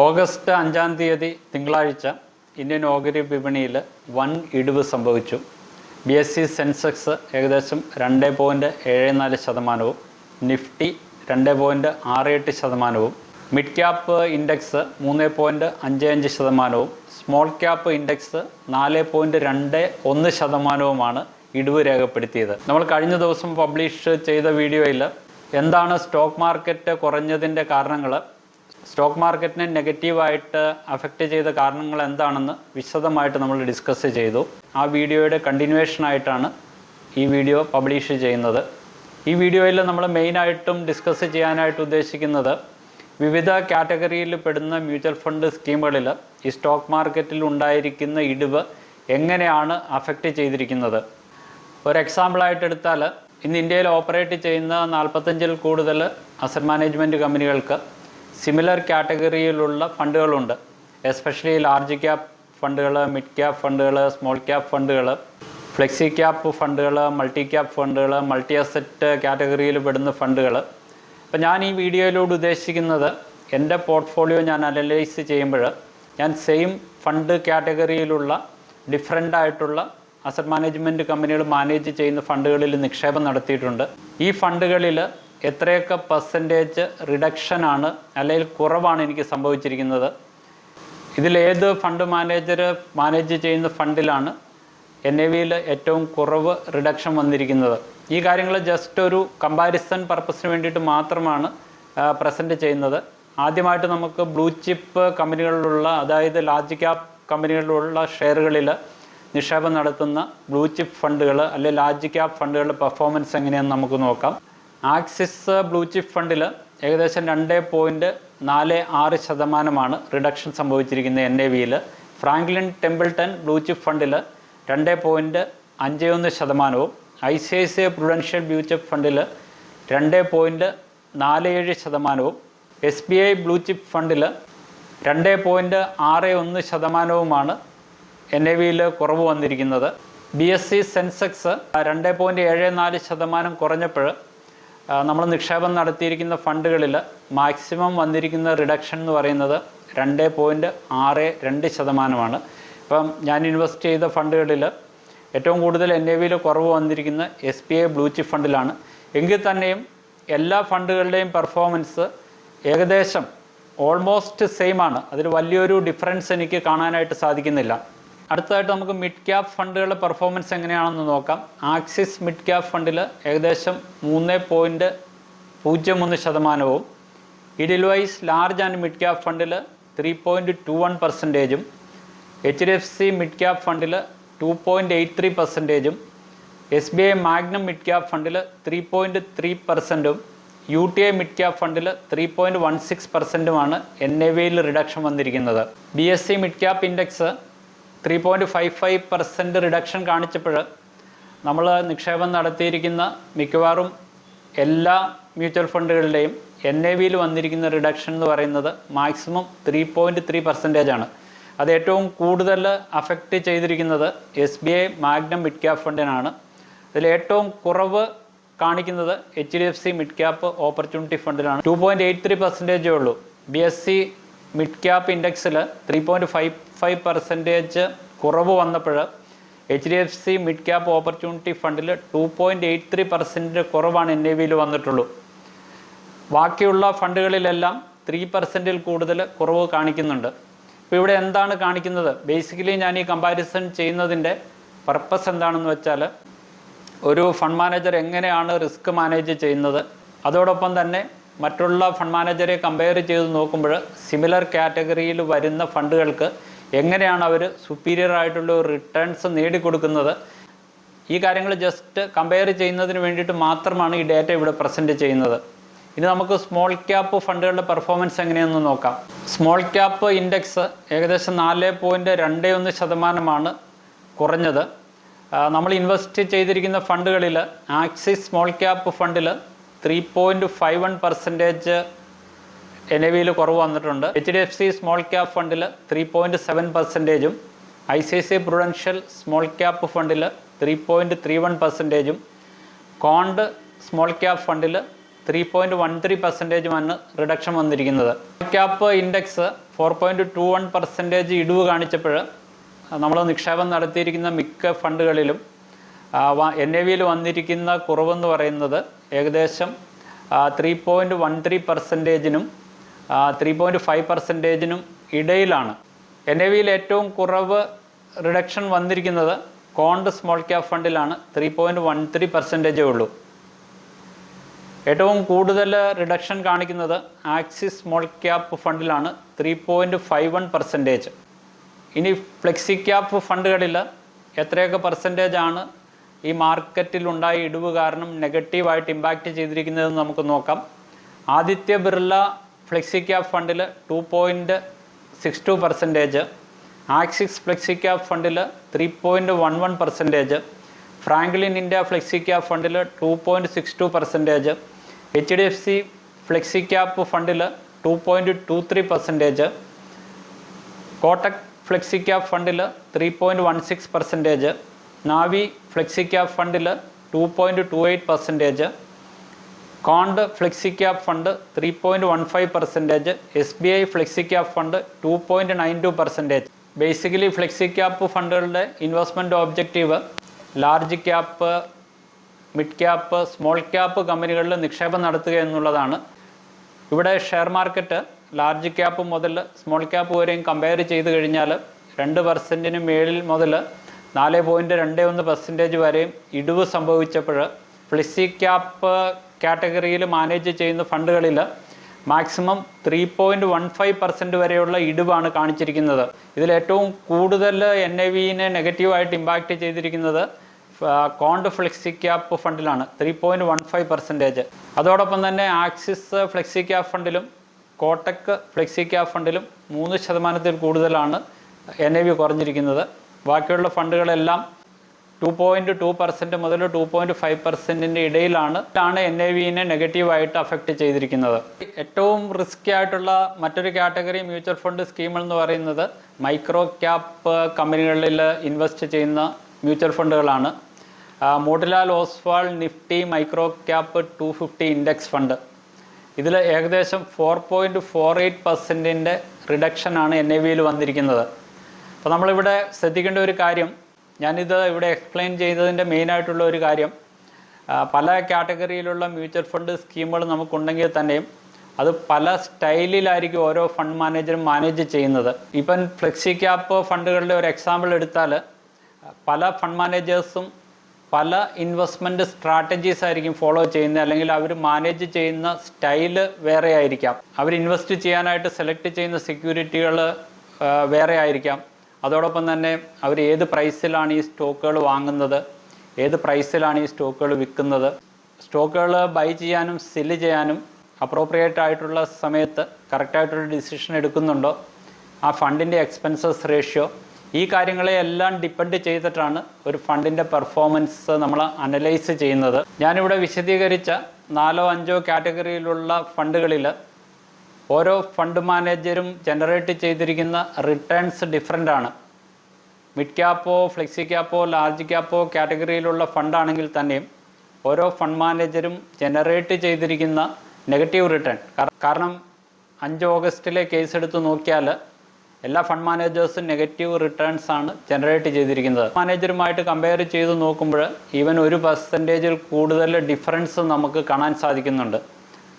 August അഞ്ചാം തീയതി തിങ്കളാഴ്ച ഇന്ത്യൻ ഓഹരി വിപണിയിൽ വൻ ഇടിവ് സംഭവിച്ചു. ബി എസ് സി സെൻസെക്സ് ഏകദേശം രണ്ട് പോയിന്റ് ഏഴ് നാല് ശതമാനവും നിഫ്റ്റി രണ്ട് പോയിന്റ് ആറ് എട്ട് ശതമാനവും മിഡ് ക്യാപ്പ് ഇൻഡെക്സ് മൂന്ന് പോയിന്റ് അഞ്ച് അഞ്ച് ശതമാനവും സ്മോൾ ക്യാപ്പ് ഇൻഡെക്സ് നാല് പോയിന്റ് രണ്ട് ഒന്ന് ശതമാനവുമാണ് ഇടിവ് രേഖപ്പെടുത്തിയത്. നമ്മൾ കഴിഞ്ഞ ദിവസം പബ്ലിഷ് ചെയ്ത വീഡിയോയിൽ എന്താണ് സ്റ്റോക്ക് മാർക്കറ്റ് കുറഞ്ഞതിന്റെ കാരണങ്ങൾ സ്റ്റോക്ക് മാർക്കറ്റിനെ നെഗറ്റീവായിട്ട് അഫക്റ്റ് ചെയ്ത കാരണങ്ങൾ എന്താണെന്ന് വിശദമായിട്ട് നമ്മൾ ഡിസ്കസ് ചെയ്തു. ആ വീഡിയോയുടെ കണ്ടിന്യൂവേഷൻ ആയിട്ടാണ് ഈ വീഡിയോ പബ്ലിഷ് ചെയ്യുന്നത്. ഈ വീഡിയോയിൽ നമ്മൾ മെയിനായിട്ടും ഡിസ്കസ് ചെയ്യാനായിട്ട് ഉദ്ദേശിക്കുന്നത് വിവിധ കാറ്റഗറിയിൽ പെടുന്ന മ്യൂച്വൽ ഫണ്ട് സ്കീമുകളിൽ ഈ സ്റ്റോക്ക് മാർക്കറ്റിൽ ഉണ്ടായിരിക്കുന്ന ഇടിവ് എങ്ങനെയാണ് അഫക്റ്റ് ചെയ്തിരിക്കുന്നത്. ഒരു എക്സാമ്പിളായിട്ട് എടുത്താൽ ഇന്ന് ഇന്ത്യയിൽ ഓപ്പറേറ്റ് ചെയ്യുന്ന നാൽപ്പത്തഞ്ചിൽ കൂടുതൽ അസറ്റ് മാനേജ്മെന്റ് കമ്പനികൾക്ക് സിമിലർ കാറ്റഗറിയിലുള്ള ഫണ്ടുകളുണ്ട്. എസ്പെഷ്യലി ലാർജ് ക്യാപ് ഫണ്ടുകൾ മിഡ് ക്യാപ് ഫണ്ടുകൾ സ്മോൾ ക്യാപ് ഫണ്ടുകൾ ഫ്ലെക്സി ക്യാപ് ഫണ്ടുകൾ മൾട്ടി ക്യാപ് ഫണ്ടുകൾ മൾട്ടി അസറ്റ് കാറ്റഗറിയിൽ പെടുന്ന ഫണ്ടുകൾ അപ്പോൾ ഞാൻ ഈ വീഡിയോയിലൂടെ ഉദ്ദേശിക്കുന്നത് എന്റെ പോർട്ട്ഫോളിയോ ഞാൻ അനലൈസ് ചെയ്യുമ്പോൾ ഞാൻ സെയിം ഫണ്ട് കാറ്റഗറിയിലുള്ള ഡിഫറെന്റ് ആയിട്ടുള്ള അസറ്റ് മാനേജ്മെന്റ് കമ്പനികൾ മാനേജ് ചെയ്യുന്ന ഫണ്ടുകളിൽ നിക്ഷേപം നടത്തിയിട്ടുണ്ട്. ഈ ഫണ്ടുകളിൽ എത്രയൊക്കെ പെർസെന്റേജ് റിഡക്ഷനാണ് അല്ലെങ്കിൽ കുറവാണ് എനിക്ക് സംഭവിച്ചിരിക്കുന്നത്. ഇതിലേത് ഫണ്ട് മാനേജർ മാനേജ് ചെയ്യുന്ന ഫണ്ടിലാണ് എൻ എ വിയിൽ ഏറ്റവും കുറവ് റിഡക്ഷൻ വന്നിരിക്കുന്നത്. ഈ കാര്യങ്ങൾ ജസ്റ്റ് ഒരു കമ്പാരിസൺ പർപ്പസിന് വേണ്ടിയിട്ട് മാത്രമാണ് പ്രസന്റ് ചെയ്യുന്നത്. ആദ്യമായിട്ട് നമുക്ക് ബ്ലൂ ചിപ്പ് കമ്പനികളിലുള്ള അതായത് ലാർജ് ക്യാപ് കമ്പനികളിലുള്ള ഷെയറുകളിൽ നിക്ഷേപം നടത്തുന്ന ബ്ലൂ ചിപ്പ് ഫണ്ടുകൾ അല്ലെങ്കിൽ ലാർജ് ക്യാപ് ഫണ്ടുകളുടെ പെർഫോമൻസ് എങ്ങനെയാണെന്ന് നമുക്ക് നോക്കാം. ആക്സിസ് ബ്ലൂ ചിപ്പ് ഫണ്ടിൽ ഏകദേശം രണ്ട് പോയിന്റ് നാല് ആറ് ശതമാനമാണ് റിഡക്ഷൻ സംഭവിച്ചിരിക്കുന്നത് എൻ എ വിയിൽ ഫ്രാങ്ക്ലിൻ ടെമ്പിൾട്ടൺ ബ്ലൂ ചിപ്പ് ഫണ്ടിൽ രണ്ട് പോയിന്റ് അഞ്ച് ഒന്ന് ശതമാനവും. I C I C I Prudential blue chip ഫണ്ടിൽ രണ്ട് പോയിന്റ് നാല് ഏഴ് ശതമാനവും. S B I blue chip ഫണ്ടിൽ രണ്ട് പോയിന്റ് ആറ് ഒന്ന് ശതമാനവുമാണ് എൻ എ വിയിൽ കുറവ് വന്നിരിക്കുന്നത്. ബി എസ് സി സെൻസെക്സ് രണ്ട് പോയിന്റ് ഏഴ് നാല് ശതമാനം കുറഞ്ഞപ്പോൾ നമ്മൾ നിക്ഷേപം നടത്തിയിരിക്കുന്ന ഫണ്ടുകളിൽ മാക്സിമം വന്നിരിക്കുന്ന റിഡക്ഷൻ എന്ന് പറയുന്നത് രണ്ട് പോയിന്റ് ആറ് രണ്ട് ശതമാനമാണ്. ഇപ്പം ഞാൻ ഇൻവെസ്റ്റ് ചെയ്ത ഫണ്ടുകളിൽ ഏറ്റവും കൂടുതൽ എൻ എ വിയിൽ കുറവ് വന്നിരിക്കുന്ന S B I blue chip ഫണ്ടിലാണ്. എങ്കിൽ തന്നെയും എല്ലാ ഫണ്ടുകളുടെയും പെർഫോമൻസ് ഏകദേശം ഓൾമോസ്റ്റ് സെയിം ആണ്. അതിൽ വലിയൊരു ഡിഫറൻസ് എനിക്ക് കാണാനായിട്ട് സാധിക്കുന്നില്ല. അടുത്തതായിട്ട് നമുക്ക് മിഡ് ക്യാപ് ഫണ്ടുകളുടെ പെർഫോമൻസ് എങ്ങനെയാണെന്ന് നോക്കാം. ആക്സിസ് മിഡ് ക്യാപ് ഫണ്ടിൽ ഏകദേശം മൂന്ന് പോയിന്റ് പൂജ്യം ഒന്ന് ശതമാനവും Edelweiss large and mid cap ഫണ്ടിൽ three point two one പെർസെന്റേജും H D F C mid cap ഫണ്ടിൽ two point eight three പെർസെന്റേജും S B I Magnum mid cap ഫണ്ടിൽ three point three പെർസെന്റും U T I mid cap ഫണ്ടിൽ three point one six പെർസെന്റുമാണ് N A വിയിൽ reduction വന്നിരിക്കുന്നത്. B S C mid cap index three point five five percent reduction കാണിച്ചപ്പോൾ നമ്മൾ നിക്ഷേപം നടത്തിയിരിക്കുന്ന മിക്കവാറും എല്ലാ മ്യൂച്വൽ ഫണ്ടുകളുടെയും എൻ എ വിയിൽ വന്നിരിക്കുന്ന റിഡക്ഷൻ എന്ന് പറയുന്നത് maximum three point three percentage ആണ്. അത് ഏറ്റവും കൂടുതൽ അഫക്റ്റ് ചെയ്തിരിക്കുന്നത് S B I Magnum mid cap ഫണ്ടിനാണ് അതിൽ ഏറ്റവും കുറവ് കാണിക്കുന്നത് H D F C mid cap opportunity ഫണ്ടിലാണ് two point eight three പെർസെന്റേജേ ഉള്ളൂ. B S C mid cap ഇൻഡെക്സിൽ three point five five percentage കുറവ് വന്നപ്പോൾ H D F C mid cap opportunity ഫണ്ടിൽ two point eight three percent കുറവാണ് N A വിയിൽ വന്നിട്ടുള്ളൂ. ബാക്കിയുള്ള ഫണ്ടുകളിലെല്ലാം three പെർസെന്റിൽ കൂടുതൽ കുറവ് കാണിക്കുന്നുണ്ട്. അപ്പോൾ ഇവിടെ എന്താണ് കാണിക്കുന്നത്? ബേസിക്കലി ഞാൻ ഈ കമ്പാരിസൺ ചെയ്യുന്നതിന്റെ പർപ്പസ് എന്താണെന്ന് വെച്ചാൽ ഒരു ഫണ്ട് മാനേജർ എങ്ങനെയാണ് റിസ്ക് മാനേജ് ചെയ്യുന്നത്? അതോടൊപ്പം തന്നെ മറ്റുള്ള ഫണ്ട് മാനേജറെ കമ്പയർ ചെയ്ത് നോക്കുമ്പോൾ സിമിലർ കാറ്റഗറിയിൽ വരുന്ന ഫണ്ടുകൾക്ക് എങ്ങനെയാണ് അവർ സുപ്പീരിയർ ആയിട്ടുള്ള റിട്ടേൺസ് നേടിക്കൊടുക്കുന്നത്? ഈ കാര്യങ്ങൾ ജസ്റ്റ് കമ്പയർ ചെയ്യുന്നതിന് വേണ്ടിയിട്ട് മാത്രമാണ് ഈ ഡേറ്റ ഇവിടെ പ്രസന്റ് ചെയ്യുന്നത്. ഇനി നമുക്ക് സ്മോൾ ക്യാപ്പ് ഫണ്ടുകളുടെ പെർഫോമൻസ് എങ്ങനെയെന്ന് നോക്കാം. സ്മോൾ ക്യാപ്പ് ഇൻഡെക്സ് ഏകദേശം നാല് പോയിന്റ് രണ്ട് ഒന്ന് ശതമാനമാണ് കുറഞ്ഞത്. നമ്മൾ ഇൻവെസ്റ്റ് ചെയ്തിരിക്കുന്ന ഫണ്ടുകളിൽ ആക്സിസ് സ്മോൾ ക്യാപ്പ് ഫണ്ടിൽ three point five one percentage N A വിയിൽ കുറവ് വന്നിട്ടുണ്ട്. H D F C small cap ഫണ്ടിൽ three point seven പെർസെന്റേജും I C I C Prudential small cap ഫണ്ടിൽ ത്രീ പോയിന്റ് ത്രീ വൺ പെർസെന്റേജും Quant small cap ഫണ്ടിൽ three point one three പെർസെന്റേജുമാണ് reduction വന്നിരിക്കുന്നത്. Cap index four point two one percentage ഇടിവ് കാണിച്ചപ്പോൾ നമ്മൾ നിക്ഷേപം നടത്തിയിരിക്കുന്ന മിക്ക ഫണ്ടുകളിലും എൻ എ വിയിൽ വന്നിരിക്കുന്ന കുറവെന്ന് പറയുന്നത് ഏകദേശം ത്രീ പോയിന്റ് വൺ ത്രീ പെർസെന്റേജിനും ത്രീ പോയിന്റ് ഫൈവ് പെർസെന്റേജിനും ഇടയിലാണ്. എൻ എ വിയിൽ ഏറ്റവും കുറവ് റിഡക്ഷൻ വന്നിരിക്കുന്നത് കോണ്ട് സ്മോൾ ക്യാപ് ഫണ്ടിലാണ് ത്രീ പോയിന്റ് വൺ ത്രീ പെർസെന്റേജേ ഉള്ളൂ. ഏറ്റവും കൂടുതൽ റിഡക്ഷൻ കാണിക്കുന്നത് Axis small cap ഫണ്ടിലാണ് three point five one percentage ഇനി ഫ്ലെക്സി ക്യാപ് ഫണ്ടുകളിൽ എത്രയൊക്കെ പെർസെന്റേജ് ആണ് ഈ മാർക്കറ്റിൽ ഉണ്ടായ ഇടിവ് കാരണം നെഗറ്റീവായിട്ട് ഇമ്പാക്റ്റ് ചെയ്തിരിക്കുന്നതെന്ന് നമുക്ക് നോക്കാം. ആദിത്യ ബിർള ഫ്ലെക്സി ക്യാപ് ഫണ്ടിൽ two point six two percentage Axis flexi cap ഫണ്ടിൽ three point one one percentage Franklin India flexi cap ഫണ്ടിൽ two point six two percentage H D F C flexi cap ഫണ്ടിൽ two point two three percentage Kotak flexi cap ഫണ്ടിൽ three point one six percentage Navi flexi cap ഫണ്ടിൽ two point two eight percentage Quant flexi cap fund three point one five percentage S B I flexi cap fund two point nine two percentage basically flexi cap ഫണ്ടുകളുടെ investment objective large cap mid cap small cap കമ്പനികളിൽ നിക്ഷേപം നടത്തുക എന്നുള്ളതാണ്. ഇവിടെ share market large cap മുതൽ small cap വരെയും compare ചെയ്ത് കഴിഞ്ഞാൽ രണ്ട് പെർസെന്റിന് മേളിൽ മുതൽ നാല് പോയിന്റ് രണ്ട് ഒന്ന് പെർസെന്റേജ് വരെയും ഇടിവ് സംഭവിച്ചപ്പോൾ ഫ്ലിസി ക്യാപ്പ് കാറ്റഗറിയിൽ മാനേജ് ചെയ്യുന്ന ഫണ്ടുകളിൽ maximum three point one five percent വരെയുള്ള ഇടിവാണ് കാണിച്ചിരിക്കുന്നത്. ഇതിൽ ഏറ്റവും കൂടുതൽ എൻ എ വിനെ നെഗറ്റീവായിട്ട് ഇമ്പാക്റ്റ് ചെയ്തിരിക്കുന്നത് Quant flexi cap ഫണ്ടിലാണ് three point one five percentage അതോടൊപ്പം തന്നെ ആക്സിസ് ഫ്ലെക്സി ക്യാപ്പ് ഫണ്ടിലും കോട്ടക് ഫ്ലെക്സി ക്യാപ്പ് ഫണ്ടിലും മൂന്ന് ശതമാനത്തിൽ കൂടുതലാണ് എൻ എ വി കുറഞ്ഞിരിക്കുന്നത്. ബാക്കിയുള്ള ഫണ്ടുകളെല്ലാം ടു പോയിന്റ് ടു പെർസെന്റ് മുതൽ ടു പോയിന്റ് ഫൈവ് പെർസെന്റിന്റെ ഇടയിലാണ് ആണ് എൻ എ വിനെ നെഗറ്റീവായിട്ട് അഫക്റ്റ് ചെയ്തിരിക്കുന്നത്. ഏറ്റവും റിസ്കി ആയിട്ടുള്ള മറ്റൊരു കാറ്റഗറി മ്യൂച്വൽ ഫണ്ട് സ്കീം എന്ന് പറയുന്നത് മൈക്രോ ക്യാപ്പ് കമ്പനികളിൽ ഇൻവെസ്റ്റ് ചെയ്യുന്ന mutual ഫണ്ടുകളാണ് Motilal Oswal Nifty micro cap two fifty index fund ഇതിൽ ഏകദേശം ഫോർ പോയിന്റ് ഫോർ എയ്റ്റ് പെർസെന്റിന്റെ റിഡക്ഷനാണ് എൻ എ വിയിൽ വന്നിരിക്കുന്നത്. അപ്പോൾ നമ്മളിവിടെ ശ്രദ്ധിക്കേണ്ട ഒരു കാര്യം ഞാനിത് ഇവിടെ എക്സ്പ്ലെയിൻ ചെയ്തതിന്റെ മെയിനായിട്ടുള്ള ഒരു കാര്യം പല കാറ്റഗറിയിലുള്ള മ്യൂച്വൽ ഫണ്ട് സ്കീമുകൾ നമുക്കുണ്ടെങ്കിൽ തന്നെയും അത് പല സ്റ്റൈലിലായിരിക്കും ഓരോ ഫണ്ട് മാനേജറും മാനേജ് ചെയ്യുന്നത്. ഇപ്പം ഫ്ലെക്സി ക്യാപ്പ് ഫണ്ടുകളുടെ ഒരു എക്സാമ്പിൾ എടുത്താൽ പല ഫണ്ട് മാനേജേഴ്സും പല ഇൻവെസ്റ്റ്മെന്റ് സ്ട്രാറ്റജീസ് ആയിരിക്കും ഫോളോ ചെയ്യുന്നത്. അല്ലെങ്കിൽ അവർ മാനേജ് ചെയ്യുന്ന സ്റ്റൈൽ വേറെ ആയിരിക്കാം അവർ ഇൻവെസ്റ്റ് ചെയ്യാനായിട്ട് സെലക്ട് ചെയ്യുന്ന സെക്യൂരിറ്റികൾ വേറെ ആയിരിക്കാം അതോടൊപ്പം തന്നെ അവർ ഏത് പ്രൈസിലാണ് ഈ സ്റ്റോക്കുകൾ വാങ്ങുന്നത്? ഏത് പ്രൈസിലാണ് ഈ സ്റ്റോക്കുകൾ വിൽക്കുന്നത്? സ്റ്റോക്കുകൾ ബൈ ചെയ്യാനും സെല്ല് ചെയ്യാനും അപ്രോപ്രിയേറ്റ് ആയിട്ടുള്ള സമയത്ത് കറക്റ്റായിട്ടുള്ള ഡിസിഷൻ എടുക്കുന്നുണ്ടോ? ആ ഫണ്ടിന്റെ എക്സ്പെൻസസ് റേഷ്യോ ഈ കാര്യങ്ങളെ എല്ലാം ഡിപ്പെൻഡ് ചെയ്തിട്ടാണ് ഒരു ഫണ്ടിന്റെ പെർഫോമൻസ് നമ്മൾ അനലൈസ് ചെയ്യുന്നത്. ഞാനിവിടെ വിശദീകരിച്ച നാലോ അഞ്ചോ കാറ്റഗറിയിലുള്ള ഫണ്ടുകളിൽ ഓരോ ഫണ്ട് മാനേജരും ജനറേറ്റ് ചെയ്തിരിക്കുന്ന റിട്ടേൺസ് ഡിഫറെന്റ് ആണ്. മിഡ് ക്യാപ്പോ ഫ്ലെക്സി ക്യാപ്പോ ലാർജ് ക്യാപ്പോ കാറ്റഗറിയിലുള്ള ഫണ്ടാണെങ്കിൽ തന്നെയും ഓരോ ഫണ്ട് മാനേജരും ജനറേറ്റ് ചെയ്തിരിക്കുന്ന നെഗറ്റീവ് റിട്ടേൺ കാരണം അഞ്ച് ഓഗസ്റ്റിലെ കേസ് എടുത്ത് നോക്കിയാൽ എല്ലാ ഫണ്ട് മാനേജേഴ്സും നെഗറ്റീവ് റിട്ടേൺസ് ആണ് ജനറേറ്റ് ചെയ്തിരിക്കുന്നത്. മാനേജറുമായിട്ട് കമ്പയർ ചെയ്ത് നോക്കുമ്പോൾ ഈവൻ ഒരു പെർസെന്റേജിൽ കൂടുതൽ ഡിഫറൻസ് നമുക്ക് കാണാൻ സാധിക്കുന്നുണ്ട്.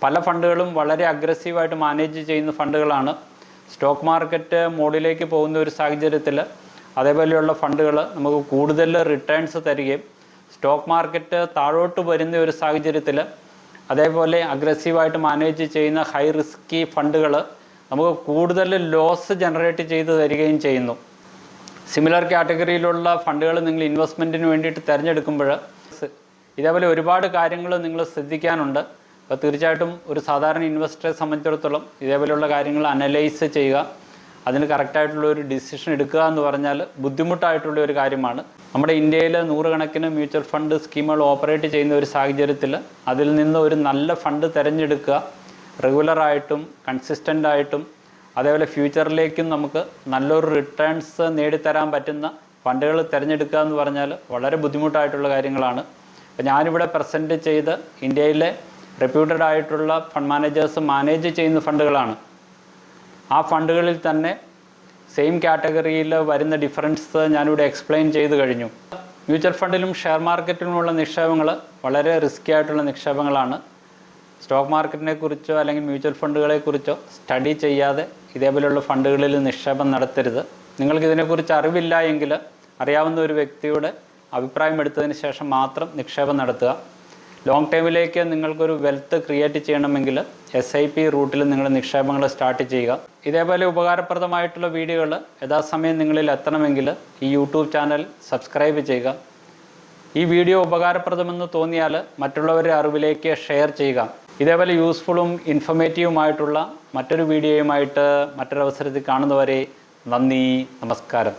പല ഫണ്ടുകളും വളരെ അഗ്രസീവായിട്ട് മാനേജ് ചെയ്യുന്ന ഫണ്ടുകളാണ്. സ്റ്റോക്ക് മാർക്കറ്റ് മോഡിലേക്ക് പോകുന്ന ഒരു സാഹചര്യത്തിൽ അതേപോലെയുള്ള ഫണ്ടുകൾ നമുക്ക് കൂടുതൽ റിട്ടേൺസ് തരികയും സ്റ്റോക്ക് മാർക്കറ്റ് താഴോട്ട് വരുന്ന ഒരു സാഹചര്യത്തിൽ അതേപോലെ അഗ്രസീവായിട്ട് മാനേജ് ചെയ്യുന്ന ഹൈ റിസ്കി ഫണ്ടുകൾ നമുക്ക് കൂടുതൽ ലോസ് ജനറേറ്റ് ചെയ്ത് തരികയും ചെയ്യുന്നു. സിമിലർ കാറ്റഗറിയിലുള്ള ഫണ്ടുകൾ നിങ്ങൾ ഇൻവെസ്റ്റ്മെന്റിന് വേണ്ടിയിട്ട് തിരഞ്ഞെടുക്കുമ്പോൾ ഇതേപോലെ ഒരുപാട് കാര്യങ്ങൾ നിങ്ങൾ ശ്രദ്ധിക്കാനുണ്ട്. അപ്പോൾ തീർച്ചയായിട്ടും ഒരു സാധാരണ ഇൻവെസ്റ്ററെ സംബന്ധിച്ചിടത്തോളം ഇതേപോലെയുള്ള കാര്യങ്ങൾ അനലൈസ് ചെയ്യുക അതിന് കറക്റ്റായിട്ടുള്ള ഒരു ഡിസിഷൻ എടുക്കുക എന്ന് പറഞ്ഞാൽ ബുദ്ധിമുട്ടായിട്ടുള്ള ഒരു കാര്യമാണ്. നമ്മുടെ ഇന്ത്യയിൽ നൂറുകണക്കിന് മ്യൂച്വൽ ഫണ്ട് സ്കീമുകൾ ഓപ്പറേറ്റ് ചെയ്യുന്ന ഒരു സാഹചര്യത്തിൽ അതിൽ നിന്ന് ഒരു നല്ല ഫണ്ട് തിരഞ്ഞെടുക്കുക റെഗുലറായിട്ടും കൺസിസ്റ്റന്റ് ആയിട്ടും അതേപോലെ ഫ്യൂച്ചറിലേക്കും നമുക്ക് നല്ലൊരു റിട്ടേൺസ് നേടിത്തരാൻ പറ്റുന്ന ഫണ്ടുകൾ തിരഞ്ഞെടുക്കുക എന്ന് പറഞ്ഞാൽ വളരെ ബുദ്ധിമുട്ടായിട്ടുള്ള കാര്യങ്ങളാണ്. ഞാനിവിടെ പ്രസന്റ് ചെയ്ത് ഇന്ത്യയിലെ റെപ്യൂട്ടഡ് ആയിട്ടുള്ള ഫണ്ട് മാനേജേഴ്സ് മാനേജ് ചെയ്യുന്ന ഫണ്ടുകളാണ്. ആ ഫണ്ടുകളിൽ തന്നെ സെയിം കാറ്റഗറിയിൽ വരുന്ന ഡിഫറൻസ് ഞാനിവിടെ എക്സ്പ്ലെയിൻ ചെയ്ത് കഴിഞ്ഞു. മ്യൂച്വൽ ഫണ്ടിലും ഷെയർ മാർക്കറ്റിലുമുള്ള നിക്ഷേപങ്ങൾ വളരെ റിസ്ക്കി ആയിട്ടുള്ള നിക്ഷേപങ്ങളാണ്. സ്റ്റോക്ക് മാർക്കറ്റിനെ കുറിച്ചോ അല്ലെങ്കിൽ മ്യൂച്വൽ ഫണ്ടുകളെ കുറിച്ചോ സ്റ്റഡി ചെയ്യാതെ ഇതേപോലെയുള്ള ഫണ്ടുകളിൽ നിക്ഷേപം നടത്തരുത്. നിങ്ങൾക്ക് ഇതിനെക്കുറിച്ച് അറിവില്ല എങ്കിൽ അറിയാവുന്ന ഒരു വ്യക്തിയുടെ അഭിപ്രായം എടുത്തതിന് ശേഷം മാത്രം നിക്ഷേപം നടത്തുക. ലോങ് ടൈമിലേക്ക് നിങ്ങൾക്കൊരു വെൽത്ത് ക്രിയേറ്റ് ചെയ്യണമെങ്കിൽ എസ് ഐ പി റൂട്ടിൽ നിങ്ങൾ നിക്ഷേപങ്ങൾ സ്റ്റാർട്ട് ചെയ്യുക. ഇതേപോലെ ഉപകാരപ്രദമായിട്ടുള്ള വീഡിയോകൾ യഥാസമയം നിങ്ങളിൽ എത്തണമെങ്കിൽ ഈ യൂട്യൂബ് ചാനൽ സബ്സ്ക്രൈബ് ചെയ്യുക. ഈ വീഡിയോ ഉപകാരപ്രദമെന്ന് തോന്നിയാൽ മറ്റുള്ളവരുടെ അറിവിലേക്ക് ഷെയർ ചെയ്യുക. ഇതേപോലെ യൂസ്ഫുള്ളും ഇൻഫർമേറ്റീവുമായിട്ടുള്ള മറ്റൊരു വീഡിയോയുമായിട്ട് മറ്റൊരവസരത്തിൽ കാണുന്നവരെ നന്ദി നമസ്കാരം.